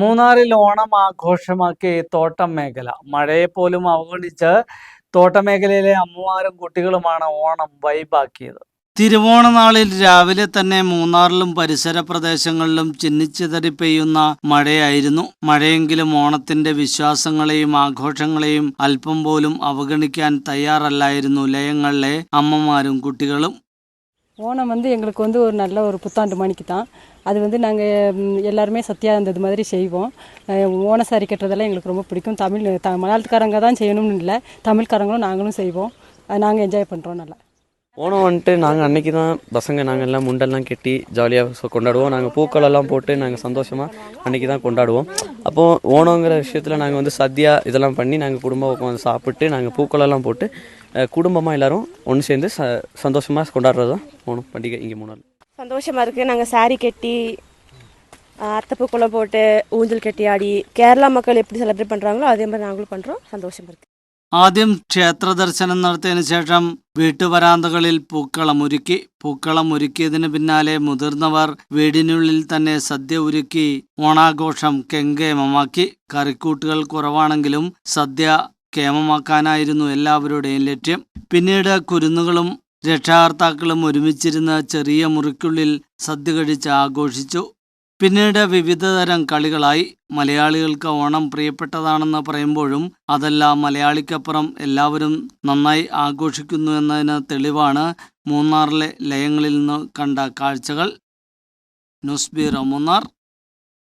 മൂന്നാറിൽ ഓണം ആഘോഷമാക്കി തോട്ടം മേഖല. മഴയെ പോലും അവഗണിച്ച് തോട്ടം മേഖലയിലെ അമ്മമാരും കുട്ടികളുമാണ് ഓണം വൈബാക്കിയത്. തിരുവോണ നാളിൽ രാവിലെ തന്നെ മൂന്നാറിലും പരിസര പ്രദേശങ്ങളിലും ചിന്നിച്ചിതറി പെയ്യുന്ന മഴയായിരുന്നു. മഴയെങ്കിലും ഓണത്തിന്റെ വിശ്വാസങ്ങളെയും ആഘോഷങ്ങളെയും അല്പം പോലും അവഗണിക്കാൻ തയ്യാറല്ലായിരുന്നു ലയങ്ങളിലെ അമ്മമാരും കുട്ടികളും. ஓணம் வந்து எங்களுக்கு வந்து ஒரு நல்ல ஒரு புத்தாண்டு மணிக்கு தான் அது வந்து நாங்கள் எல்லாருமே சத்தியாக இருந்தது மாதிரி செய்வோம். ஓன சாரி கட்டுறதெல்லாம் எங்களுக்கு ரொம்ப பிடிக்கும். தமிழ் த மலையாளத்துக்காரங்க தான் செய்யணும்னு இல்லை தமிழ்காரங்களும் நாங்களும் செய்வோம். நாங்கள் என்ஜாய் பண்ணுறோம் நல்லா. ஓணம் வந்துட்டு நாங்கள் அன்றைக்கி தான் பசங்க நாங்கள் எல்லாம் முண்டெல்லாம் கட்டி ஜாலியாக கொண்டாடுவோம். நாங்கள் பூக்களெல்லாம் போட்டு நாங்கள் சந்தோஷமாக அன்னைக்கு தான் கொண்டாடுவோம். அப்போது ஓணங்கிற விஷயத்தில் நாங்கள் வந்து சத்யா இதெல்லாம் பண்ணி நாங்கள் குடும்பம் உட்காந்து சாப்பிட்டு நாங்கள் பூக்களெல்லாம் போட்டு குடும்பமாக எல்லோரும் ஒன்று சேர்ந்து ச சந்தோஷமாக கொண்டாடுறது தான் ஓணம் பண்டிகை இங்கே மூணு நாள் சந்தோஷமாக இருக்குது நாங்கள் சாரி கட்டி அத்தைப்பூக்குளம் போட்டு ஊஞ்சல் கட்டி ஆடி கேரளா மக்கள் எப்படி செலிப்ரேட் பண்ணுறாங்களோ அதே மாதிரி நாங்களும் பண்ணுறோம் சந்தோஷமாக இருக்குது ആദ്യം ക്ഷേത്ര ദർശനം നടത്തിയതിനു ശേഷം വീട്ടുവരാന്തകളിൽ പൂക്കളം ഒരുക്കി. പൂക്കളം ഒരുക്കിയതിന് പിന്നാലെ മുതിർന്നവർ വീടിനുള്ളിൽ തന്നെ സദ്യ ഒരുക്കി ഓണാഘോഷം കെങ്കേമമാക്കി. കറിക്കൂട്ടുകൾ കുറവാണെങ്കിലും സദ്യ കേമമാക്കാനായിരുന്നു എല്ലാവരുടെയും ലക്ഷ്യം. പിന്നീട് കുരുന്നുകളും രക്ഷാകർത്താക്കളും ഒരുമിച്ചിരുന്ന് ചെറിയ മുറിക്കുള്ളിൽ സദ്യ കഴിച്ച് ആഘോഷിച്ചു. പിന്നീട് വിവിധതരം കളികളായി മലയാളികൾക്ക് ഓണം പ്രിയപ്പെട്ടതാണെന്ന് പറയുമ്പോഴും അതല്ല മലയാളിക്കപ്പുറം എല്ലാവരും നന്നായി ആഘോഷിക്കുന്നു എന്നതിന് തെളിവാണ് മൂന്നാറിലെ ലയങ്ങളിൽ നിന്ന് കണ്ട കാഴ്ചകൾ. News bureau Munnar.